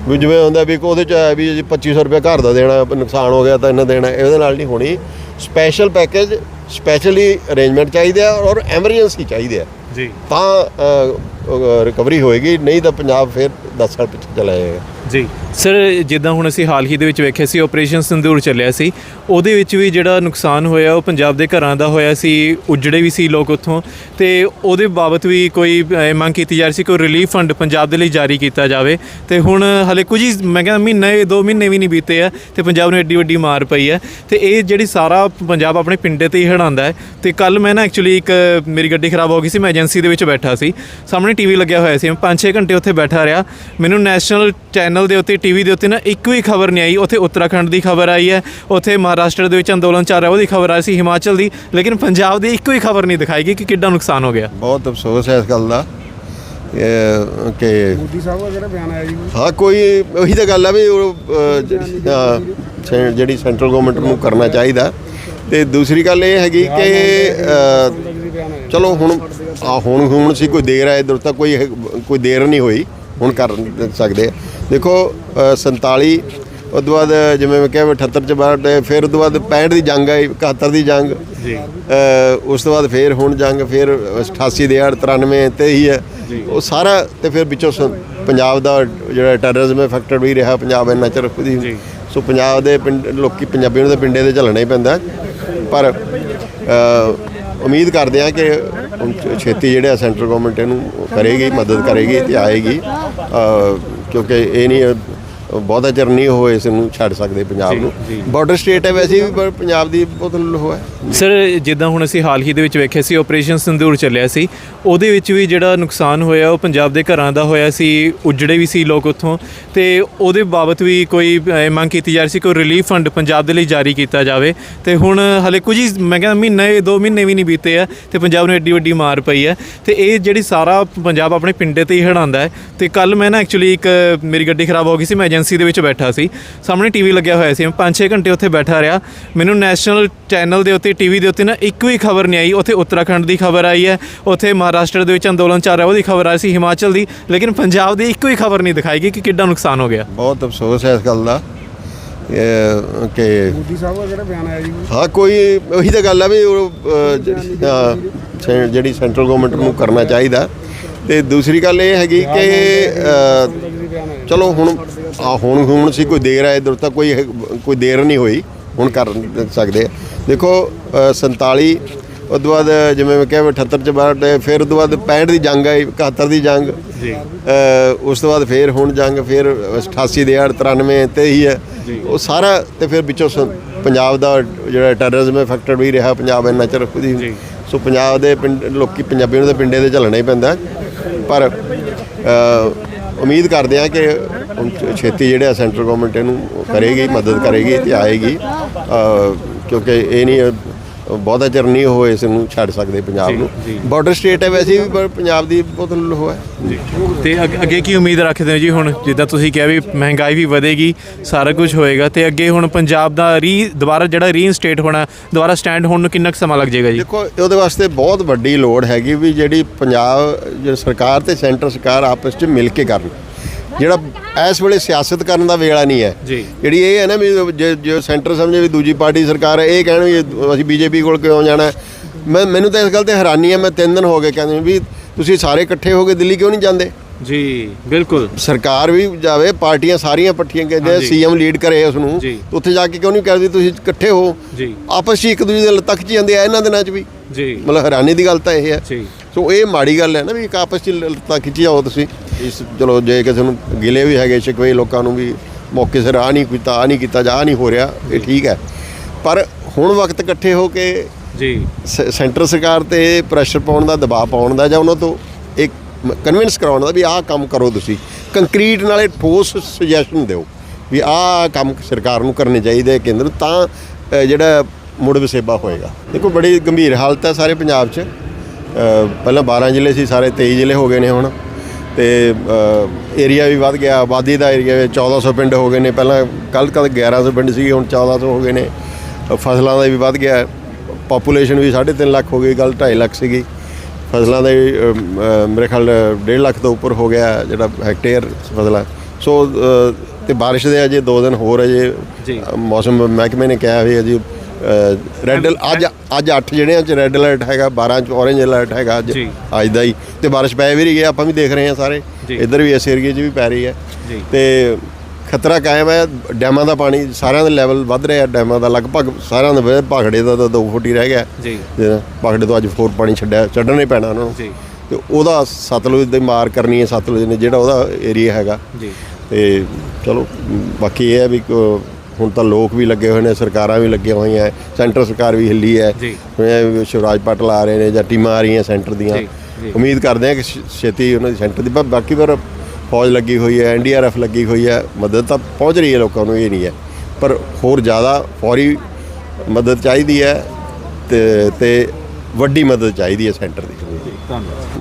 ਵੀ ਜਿਵੇਂ ਹੁੰਦਾ ਵੀ ਉਹਦੇ 'ਚ ਹੈ ਵੀ ਜੀ 2500 ਰੁਪਏ ਘਰ ਦਾ ਦੇਣਾ ਨੁਕਸਾਨ ਹੋ ਗਿਆ ਤਾਂ ਇਹਨਾਂ ਦੇਣਾ ਇਹਦੇ ਨਾਲ ਨਹੀਂ ਹੋਣੀ। ਸਪੈਸ਼ਲ ਪੈਕੇਜ ਸਪੈਸ਼ਲੀ ਅਰੇਂਜਮੈਂਟ ਚਾਹੀਦੇ ਆ ਔਰ ਐਮਰਜੈਂਸੀ ਚਾਹੀਦੇ ਆ। ਜੀ। ਤਾਂ ਰਿਕਵਰੀ ਹੋਏਗੀ ਨਹੀਂ ਤਾਂ ਪੰਜਾਬ ਫਿਰ 10 ਸਾਲ ਪਿੱਛੇ ਚਲਾ ਜਾਏਗਾ। ਜੀ। ਸਰ, ਜਿੱਦਾਂ ਹੁਣ ਅਸੀਂ ਹਾਲ ਹੀ ਦੇ ਵਿੱਚ ਵੇਖਿਆ ਸੀ ਆਪਰੇਸ਼ਨ ਸੰਦੂਰ ਚੱਲਿਆ ਸੀ। ਉਹਦੇ ਵਿੱਚ ਵੀ ਜਿਹੜਾ ਨੁਕਸਾਨ ਹੋਇਆ, ਉਹ ਪੰਜਾਬ ਦੇ ਘਰਾਂ ਦਾ ਹੋਇਆ ਸੀ, ਉਜੜੇ ਵੀ ਸੀ ਲੋਕ ਉੱਥੋਂ। ਤੇ ਉਹਦੇ ਬਾਬਤ ਵੀ ਕੋਈ ਮੰਗ ਕੀਤੀ ਜਾ ਰਹੀ ਸੀ ਕੋਈ ਰਿਲੀਫ ਫੰਡ ਪੰਜਾਬ ਦੇ ਲਈ ਜਾਰੀ ਕੀਤਾ ਜਾਵੇ। ਤੇ ਹੁਣ ਹਲੇ ਕੁਝ ਹੀ, ਮੈਂ ਕਹਿੰਦਾ ਮਹੀਨੇ ਦੋ ਮਹੀਨੇ ਵੀ ਨਹੀਂ ਬੀਤੇ ਆ, ਤੇ ਪੰਜਾਬ ਨੂੰ ਐਡੀ ਵੱਡੀ ਮਾਰ ਪਈ ਹੈ ਤੇ ਇਹ ਜਿਹੜੀ ਸਾਰਾ ਪੰਜਾਬ ਆਪਣੇ ਪਿੰਡੇ ਤੇ ਹੀ ਹੜਾਉਂਦਾ ਹੈ। ਤੇ ਕੱਲ ਮੈਂ ਨਾ ਐਕਚੁਅਲੀ ਇੱਕ, ਮੇਰੀ ਗੱਡੀ ਖਰਾਬ ਹੋ ਗਈ ਸੀ, ਮੈਂ ਏਜੰਸੀ ਦੇ ਵਿੱਚ ਬੈਠਾ ਸੀ। ਸਾਹਮਣੇ ਟੀਵੀ ਲੱਗਿਆ ਹੋਇਆ ਸੀ, ਮੈਂ 5-6 ਘੰਟੇ ਉੱਥੇ ਬੈਠਾ ਰਿਹਾ। ਮੈਨੂੰ ਨੈਸ਼ਨਲ ਚੈਨਲ ਦੇ ਉੱਤੇ ਟੀਵੀ ਦੇ ਉੱਤੇ ਨਾ ਇੱਕ ਵੀ ਖਬਰ ਨਹੀਂ ਆਈ। ਉੱਥੇ ਉੱਤਰਾਖੰਡ ਦੀ ਖਬਰ ਆਈ ਹੈ ਉੱਥੇ ਮਹਾਰਾਸ਼ਟਰ ਦੇ ਵਿੱਚ ਅੰਦੋਲਨ ਚੱਲ ਰਿਹਾ ਉਹਦੀ ਖਬਰ ਆਈ ਸੀ ਹਿਮਾਚਲ ਦੀ ਲੇਕਿਨ ਪੰਜਾਬ ਦੀ ਇੱਕ ਵੀ ਖਬਰ ਨਹੀਂ ਦਿਖਾਈ ਗਈ ਕਿ ਕਿੱਡਾ ਨੁਕਸਾਨ ਹੋ ਗਿਆ। ਬਹੁਤ ਅਫਸੋਸ ਹੈ ਇਸ ਗੱਲ ਦਾ ਇਹ ਕਿ ਮੋਦੀ ਸਾਹਿਬ ਦਾ ਜਿਹੜਾ ਬਿਆਨ ਆਇਆ ਜੀ। ਹਾਂ ਕੋਈ ਉਹੀ ਤਾਂ ਗੱਲ ਆ ਵੀ ਉਹ ਅਹ, ਜਿਹੜੀ- ਹਾਂ, ਸੈ- ਜਿਹੜੀ ਸੈਂਟਰਲ ਗਵਰਨਮੈਂਟ ਨੂੰ ਕਰਨਾ ਚਾਹੀਦਾ। ਤੇ ਦੂਸਰੀ ਗੱਲ ਇਹ ਹੈਗੀ ਕਿ ਅਹ, ਚਲੋ ਹੁਣ ਆ ਹੁਣ ਹੁਣ ਸੀ ਕੋਈ ਦੇਰ ਹੈ ਇਧਰ ਤੱਕ ਕੋਈ ਇਹ- ਕੋਈ ਦੇਰ ਨਹੀਂ ਹੋਈ। ਹੁਣ ਕਰ ਸਕਦੇ ਆ। ਦੇਖੋ ਅ, 47 ਉਸ ਤੋਂ ਬਾਅਦ ਜਿਵੇਂ ਮੈਂ ਕਿਹਾ ਵੀ 78 ਚ ਬਾਅਦ ਫਿਰ ਉਸ ਤੋਂ ਬਾਅਦ 65 ਦੀ ਜੰਗ ਆਈ 71 ਦੀ ਜੰਗ। ਜੀ। ਉਸ ਤੋਂ ਬਾਅਦ ਫਿਰ ਹੁਣ ਜੰਗ ਫਿਰ 88 ਦੇ ਆੜ 93 ਤੇ ਹੀ ਹੈ ਉਹ ਸਾਰਾ ਤੇ ਫਿਰ ਵਿੱਚੋਂ ਪੰਜਾਬ ਦਾ ਜਿਹੜਾ ਟੈਰਰਿਜ਼ਮ ਇਫੈਕਟਡ ਵੀ ਰਿਹਾ ਪੰਜਾਬ ਇੰਨਾ ਚਿਰ ਜੀ। ਸੋ ਪੰਜਾਬ ਦੇ ਪਿੰਡ ਲੋਕੀ ਪੰਜਾਬੀਆਂ ਨੂੰ ਤਾਂ ਪਿੰਡੇ ਤੇ ਚੱਲਣਾ ਹੀ ਪੈਂਦਾ। ਪਰ ਉਮੀਦ ਕਰਦੇ ਆ ਕਿ ਹੁਣ ਛ- ਛੇਤੀ ਜਿਹੜਾ ਸੈਂਟਰ ਗਵਰਨਮੈਂਟ ਇਹਨੂੰ ਕਰੇਗੀ, ਮਦਦ ਕਰੇਗੀ ਤੇ ਆਏਗੀ। ਕਿਉਂਕਿ ਇਹ ਨਹੀਂ ਬਹੁਤਾ ਚਿਰ ਨਹੀਂ ਹੋਏ ਇਸ ਨੂੰ ਛੱਡ ਸਕਦੇ ਪੰਜਾਬ ਨੂੰ। ਬਾਰਡਰ ਸਟੇਟ ਹੈ ਵੈਸੇ ਵੀ ਪਰ ਪੰਜਾਬ ਦੀ ਬਹੁਤ ਉਹ ਹੈ। ਸਰ ਜਿੱਦਾਂ ਹੁਣ ਅਸੀਂ ਹਾਲ ਹੀ ਦੇ ਵਿੱਚ ਵੇਖਿਆ ਸੀ ਆਪਰੇਸ਼ਨ ਸੰਦੂਰ ਚੱਲਿਆ ਸੀ। ਉਹਦੇ ਵਿੱਚ ਵੀ ਜਿਹੜਾ ਨੁਕਸਾਨ ਹੋਇਆ ਉਹ ਪੰਜਾਬ ਦੇ ਘਰਾਂ ਦਾ ਹੋਇਆ ਸੀ ਉਜੜੇ ਵੀ ਸੀ ਲੋਕ ਉੱਥੋਂ। ਤੇ ਉਹਦੇ ਬਾਬਤ ਵੀ ਕੋਈ ਮੰਗ ਕੀਤੀ ਜਾ ਰਹੀ ਸੀ ਕੋਈ ਰਿਲੀਫ ਫੰਡ ਪੰਜਾਬ ਦੇ ਲਈ ਜਾਰੀ ਕੀਤਾ ਜਾਵੇ। ਤੇ ਹੁਣ ਹਲੇ ਕੁਝ ਹੀ ਮੈਂ ਕਹਿੰਦਾ ਮਹੀਨੇ ਦੋ ਮਹੀਨੇ ਵੀ ਨਹੀਂ ਬੀਤੇ ਆ ਤੇ ਪੰਜਾਬ ਨੂੰ ਐਡੀ ਵੱਡੀ ਮਾਰ ਪਈ ਹੈ ਤੇ ਇਹ ਜਿਹੜੀ ਸਾਰਾ ਪੰਜਾਬ ਆਪਣੇ ਪਿੰਡੇ ਤੇ ਹੀ ਹੜਾਉਂਦਾ ਹੈ। ਤੇ ਕੱਲ ਮੈਂ ਨਾ ਐਕਚੁਅਲੀ ਇੱਕ ਮੇਰੀ ਗੱਡੀ ਖਰਾਬ ਹੋ ਗਈ ਸੀ ਮੈਂ ਏਜੰਸੀ ਦੇ ਵਿੱਚ ਬੈਠਾ ਸੀ। ਸਾਹਮਣੇ ਟੀਵੀ ਲੱਗਿਆ ਹੋਇਆ ਸੀ। ਮੈਂ 5-6 ਘੰਟੇ ਉੱਥੇ ਬੈਠਾ ਰਿਹਾ। ਮੈਨੂੰ ਨੈਸ਼ਨਲ ਚੈਨਲ ਦੇ ਉੱਤੇ ਟੀਵੀ ਦੇ ਉੱਤੇ ਨਾ ਇੱਕ ਵੀ ਖਬਰ ਨਹੀਂ ਆਈ। ਉੱਥੇ ਉੱਤਰਾਖੰਡ ਦੀ ਖਬਰ ਆਈ ਹੈ। ਉੱਥੇ ਮਹਾਰਾਸ਼ਟਰ ਦੇ ਵਿੱਚ ਅੰਦੋਲਨ ਚੱਲ ਰਿਹਾ ਉਹਦੀ ਖਬਰ ਆਈ ਸੀ ਹਿਮਾਚਲ ਦੀ। ਲੇਕਿਨ ਪੰਜਾਬ ਦੀ ਇੱਕ ਵੀ ਖਬਰ ਨਹੀਂ ਦਿਖਾਈ ਗਈ ਕਿ ਕਿੱਡਾ ਨੁਕਸਾਨ ਹੋ ਗਿਆ। ਬਹੁਤ ਅਫਸੋਸ ਹੈ ਇਸ ਗੱਲ ਦਾ। ਇਹ ਕਿ ਮੋਦੀ ਸਾਹਿਬ ਦਾ ਜਿਹੜਾ ਬਿਆਨ ਆਇਆ ਜੀ। ਹਾਂ ਕੋਈ ਉਹੀ ਤਾਂ ਗੱਲ ਆ ਵੀ ਜਿਹੜੀ ਸੈਂਟਰਲ ਗਵਰਨਮੈਂਟ ਨੂੰ ਕਰਨਾ ਚਾਹੀਦਾ। ਤੇ ਦੂਸਰੀ ਗੱਲ ਇਹ ਹੈਗੀ ਕਿ ਚਲੋ ਹੁਣ ਆ ਹੁਣ ਹੁਣ ਸੀ ਕੋਈ ਦੇਰ ਹੈ ਇਧਰ ਤੱਕ ਕੋਈ ਕੋਈ ਦੇਰ ਨਹੀਂ ਹੋਈ ਹੁਣ ਕਰ ਸਕਦੇ ਆ। ਦੇਖੋ ਅ, 47 ਉਸ ਤੋਂ ਬਾਅਦ ਜਿਵੇਂ ਮੈਂ ਕਿਹਾ ਵੀ 78 ਚ ਬਾਅਦ ਫਿਰ ਉਸ ਤੋਂ ਬਾਅਦ 65 ਦੀ ਜੰਗ ਆਈ 71 ਦੀ ਜੰਗ। ਜੀ। ਉਸ ਤੋਂ ਬਾਅਦ ਫਿਰ ਹੁਣ ਜੰਗ ਫਿਰ 88 ਦੇ ਆੜ 93 ਤੇ ਹੀ ਹੈ ਉਹ ਸਾਰਾ ਤੇ ਫਿਰ ਵਿੱਚੋਂ ਸ- ਪੰਜਾਬ ਦਾ ਜਿਹੜਾ ਟੈਰਰਿਜ਼ਮ ਇਫੈਕਟਡ ਵੀ ਰਿਹਾ ਪੰਜਾਬ ਇੰਨਾ ਚਿਰ ਉਹਦੀ ਜੀ। ਸੋ ਪੰਜਾਬ ਦੇ ਪਿੰਡ ਲੋਕੀ ਪੰਜਾਬੀਆਂ ਨੂੰ ਤਾਂ ਪਿੰਡੇ ਤੇ ਚੱਲਣਾ ਹੀ ਪੈਂਦਾ। ਪਰ ਉਮੀਦ ਕਰਦੇ ਆ ਕਿ ਹੁਣ ਛ- ਛੇਤੀ ਜਿਹੜਾ ਸੈਂਟਰਲ ਗਵਰਨਮੈਂਟ ਇਹਨੂੰ ਕਰੇਗੀ, ਮਦਦ ਕਰੇਗੀ ਤੇ ਆਏਗੀ। ਕਿਉਂਕਿ ਇਹ ਨਹੀਂ ਬਹੁਤਾ ਚਿਰ ਨਹੀਂ ਹੋਏ ਇਸ ਨੂੰ ਛੱਡ ਸਕਦੇ ਪੰਜਾਬ ਨੂੰ। ਬਾਰਡਰ ਸਟੇਟ ਹੈ ਵੈਸੇ ਵੀ ਪਰ ਪੰਜਾਬ ਦੀ ਬਹੁਤ ਉਹ ਹੈ। ਜੀ। ਤੇ ਅੱਗ- ਕੀ ਉਮੀਦ ਰੱਖਦੇ ਹੋ ਜੀ ਹੁਣ? ਜਿੱਦਾਂ ਤੁਸੀਂ ਕਿਹਾ ਵੀ ਮਹਿੰਗਾਈ ਵੀ ਵਧੇਗੀ ਸਾਰਾ ਕੁਝ ਹੋਏਗਾ। ਤੇ ਅੱਗੇ ਹੁਣ ਪੰਜਾਬ ਦਾ ਰੀ ਦੁਬਾਰਾ ਜਿਹੜਾ ਰੀਇਨਸਟੇਟ ਹੋਣਾ ਦੁਬਾਰਾ ਸਟੈਂਡ ਹੋਣ ਨੂੰ ਕਿੰਨਾ ਸਮਾਂ ਲੱਗ ਜਾਏਗਾ ਜੀ? ਦੇਖੋ ਉਹਦੇ ਵਾਸਤੇ ਬਹੁਤ ਵੱਡੀ ਲੋੜ ਹੈਗੀ ਵੀ ਜਿਹੜੀ ਪੰਜਾਬ ਜਿਹੜੀ ਸਰਕਾਰ ਤੇ ਸੈਂਟਰ ਸਰਕਾਰ ਆਪਸ 'ਚ ਮਿਲ ਕੇ ਕਰਨ। ਜਿਹੜਾ ਇਸ ਵੇਲੇ ਸਿਆਸਤ ਕਰਨ ਦਾ ਵੇਲਾ ਨਹੀਂ ਹੈ। ਜੀ। ਜਿਹੜੀ ਇਹ ਹੈ ਨਾ ਵੀ ਜੇ ਜੇ ਸੈਂਟਰ ਸਮਝੇ ਵੀ ਦੂਜੀ ਪਾਰਟੀ ਸਰਕਾਰ ਹੈ ਇਹ ਕਹਿਣ ਵੀ ਅਸੀਂ ਬੀਜੇਪੀ ਕੋਲ ਕਿਉਂ ਜਾਣਾ? ਮੈਂ ਮੈਨੂੰ ਤਾਂ ਇਸ ਗੱਲ ਤੇ ਹੈਰਾਨੀ ਹੈ ਮੈਂ ਤਿੰਨ ਦਿਨ ਹੋ ਗਏ ਕਹਿੰਦੇ ਵੀ ਤੁਸੀਂ ਸਾਰੇ ਇਕੱਠੇ ਹੋ ਕੇ ਦਿੱਲੀ ਕਿਉਂ ਨਹੀਂ ਜਾਂਦੇ? ਜੀ ਬਿਲਕੁਲ। ਸਰਕਾਰ ਵੀ ਜਾਵੇ ਪਾਰਟੀਆਂ ਸਾਰੀਆਂ ਪੱਠੀਆਂ ਕਹਿੰਦੇ ਹਾਂਜੀ। ਸੀਐਮ ਲੀਡ ਕਰੇ ਉਸ ਨੂੰ ਜੀ। ਉੱਥੇ ਜਾ ਕੇ ਕਿਉਂ ਨਹੀਂ ਕਰਦੀ? ਤੁਸੀਂ ਇਕੱਠੇ ਹੋ। ਜੀ। ਆਪਸ 'ਚ ਇੱਕ ਦੂਜੇ ਦੇ ਲੱਤਾਂ ਖਿੱਚੀ ਜਾਂਦੇ ਆ ਇਹਨਾਂ ਦਿਨਾਂ 'ਚ ਵੀ। ਜੀ। ਮਤਲਬ ਹੈਰਾਨੀ ਦੀ ਗੱਲ ਤਾਂ ਇਹ ਹੈ। ਜੀ। ਸੋ ਇਹ ਮਾੜੀ ਗੱਲ ਹੈ ਨਾ ਵੀ ਇੱਕ ਆਪਸ 'ਚ ਲੱਤਾਂ ਖਿੱਚੀ ਜਾਓ ਤੁਸੀਂ। ਇਸ ਚਲੋ ਜੇ ਕਿਸੇ ਨੂੰ ਗਿਲੇ ਵੀ ਹੈਗੇ ਸ਼ਿਕਵੇ ਲੋਕਾਂ ਨੂੰ ਵੀ ਮੌਕੇ ਸਿਰ ਆ ਨਹੀਂ ਕੀਤਾ ਆ ਨਹੀਂ ਕੀਤਾ ਜਾਂ ਨਹੀਂ ਹੋ ਰਿਹਾ ਇਹ ਠੀਕ ਹੈ। ਪਰ ਹੁਣ ਵਕਤ ਇਕੱਠੇ ਹੋ ਕੇ ਜੀ। ਸੈਂਟਰ ਸਰਕਾਰ ਤੇ ਪ੍ਰੈਸ਼ਰ ਪਾਉਣ ਦਾ ਦਬਾਅ ਪਾਉਣ ਦਾ ਜਾਂ ਉਹਨਾਂ ਤੋਂ ਇੱਕ ਕਨਵਿੰਸ ਕਰਾਉਣ ਦਾ ਵੀ ਆਹ ਕੰਮ ਕਰੋ ਤੁਸੀਂ। ਕੰਕਰੀਟ ਨਾਲੇ ਠੋਸ ਸੁਜੈਸ਼ਨ ਦਿਓ ਵੀ ਆਹ ਕੰਮ ਸਰਕਾਰ ਨੂੰ ਕਰਨੇ ਚਾਹੀਦੇ ਕੇਂਦਰ ਤਾਂ ਜਿਹੜਾ ਮੁੜ ਵਸੇਬਾ ਹੋਏਗਾ। ਦੇਖੋ ਬੜੀ ਗੰਭੀਰ ਹਾਲਤ ਹੈ ਸਾਰੇ ਪੰਜਾਬ 'ਚ। ਪਹਿਲਾਂ 12 ਜ਼ਿਲ੍ਹੇ ਸੀ ਸਾਰੇ 23 ਜ਼ਿਲ੍ਹੇ ਹੋ ਗਏ ਨੇ ਹੁਣ। ਤੇ ਏਰੀਆ ਵੀ ਵੱਧ ਗਿਆ। ਆਬਾਦੀ ਦਾ ਏਰੀਆ 1400 ਪਿੰਡ ਹੋ ਗਏ ਨੇ। ਪਹਿਲਾਂ ਕੱਲ ਕੱਲ 1100 ਪਿੰਡ ਸੀ ਹੁਣ 1400 ਹੋ ਗਏ ਨੇ। ਫਸਲਾਂ ਦਾ ਵੀ ਵੱਧ ਗਿਆ। ਪਾਪੂਲੇਸ਼ਨ ਵੀ 3.5 ਲੱਖ ਹੋ ਗਈ ਕੱਲ 2.5 ਲੱਖ ਸੀਗੀ। ਫਸਲਾਂ ਦਾ ਮੇਰੇ ਖਿਆਲ 1.5 ਲੱਖ ਤੋਂ ਉੱਪਰ ਹੋ ਗਿਆ ਜਿਹੜਾ ਹੈਕਟੇਅਰ ਫਸਲਾਂ। ਸੋ ਤੇ ਬਾਰਿਸ਼ ਦੇ ਅਜੇ 2 ਦਿਨ ਹੋਰ ਅਜੇ ਮੌਸਮ ਮਹਿਕਮੇ ਨੇ ਕਿਹਾ ਵੀ ਅਜੇ ਰੈੱਡ ਅੱਜ ਅੱਜ 8 ਜਿਹੜਿਆਂ ਚ ਰੈੱਡ ਅਲਰਟ ਹੈਗਾ 12 ਚ ਔਰੇਂਜ ਅਲਰਟ ਹੈਗਾ ਅੱਜ। ਅੱਜ ਦਾ ਹੀ। ਤੇ ਬਾਰਿਸ਼ ਪੈ ਵੀ ਰਹੀ ਹੈ ਆਪਾਂ ਵੀ ਦੇਖ ਰਹੇ ਹਾਂ ਸਾਰੇ। ਇੱਧਰ ਵੀ ਇਸ ਏਰੀਏ 'ਚ ਵੀ ਪੈ ਰਹੀ ਹੈ। ਤੇ ਖਤਰਾ ਕਾਇਮ ਹੈ ਡੈਮਾਂ ਦਾ ਪਾਣੀ ਸਾਰਿਆਂ ਦਾ ਲੈਵਲ ਵੱਧ ਰਿਹਾ ਡੈਮਾਂ ਦਾ ਲਗਭਗ ਸਾਰਿਆਂ ਦਾ ਭਾਖੜੇ ਦਾ ਤਾਂ 2 ਫੁੱਟ ਹੀ ਰਹਿ ਗਿਆ। ਜੀ। ਭਾਖੜੇ ਤੋਂ ਅੱਜ ਹੋਰ ਪਾਣੀ ਛੱਡਿਆ ਛੱਡਣਾ ਹੀ ਪੈਣਾ ਉਹਨਾਂ ਨੂੰ। ਜੀ। ਤੇ ਉਹਦਾ ਸਤਲੁਜ ਦੇ ਮਾਰ ਕਰਨੀ ਹੈ ਸਤਲੁਜ ਨੇ ਜਿਹੜਾ ਉਹਦਾ ਏਰੀਆ ਹੈਗਾ। ਜੀ। ਤੇ ਚਲੋ ਬਾਕੀ ਇਹ ਹੈ ਵੀ ਹੁਣ ਤਾਂ ਲੋਕ ਵੀ ਲੱਗੇ ਹੋਏ ਨੇ ਸਰਕਾਰਾਂ ਵੀ ਲੱਗੀਆਂ ਹੋਈਆਂ ਹੈ ਸੈਂਟਰ ਸਰਕਾਰ ਵੀ ਹਿੱਲੀ ਹੈ ਸ਼ਿਵਰਾਜ ਪਾਟਲ ਆ ਰਹੇ ਨੇ ਜਾਂ ਟੀਮਾਂ ਆ ਰਹੀਆਂ ਸੈਂਟਰ ਦੀਆਂ। ਉਮੀਦ ਕਰਦੇ ਹਾਂ ਕਿ ਛੇਤੀ ਉਹਨਾਂ ਦੀ ਸੈਂਟਰ ਦੀ ਬਾਕੀ ਪਰ ਫੌਜ ਲੱਗੀ ਹੋਈ ਹੈ ਐਨਡੀਆਰਐਫ ਲੱਗੀ ਹੋਈ ਹੈ ਮਦਦ ਤਾਂ ਪਹੁੰਚ ਰਹੀ ਹੈ ਲੋਕਾਂ ਨੂੰ ਇਹ ਨਹੀਂ ਹੈ ਪਰ ਹੋਰ ਜ਼ਿਆਦਾ ਫੌਰੀ ਮਦਦ ਚਾਹੀਦੀ ਹੈ ਤੇ ਤੇ ਵੱਡੀ ਮਦਦ ਚਾਹੀਦੀ ਹੈ ਸੈਂਟਰ ਦੀ। ਧੰਨਵਾਦ।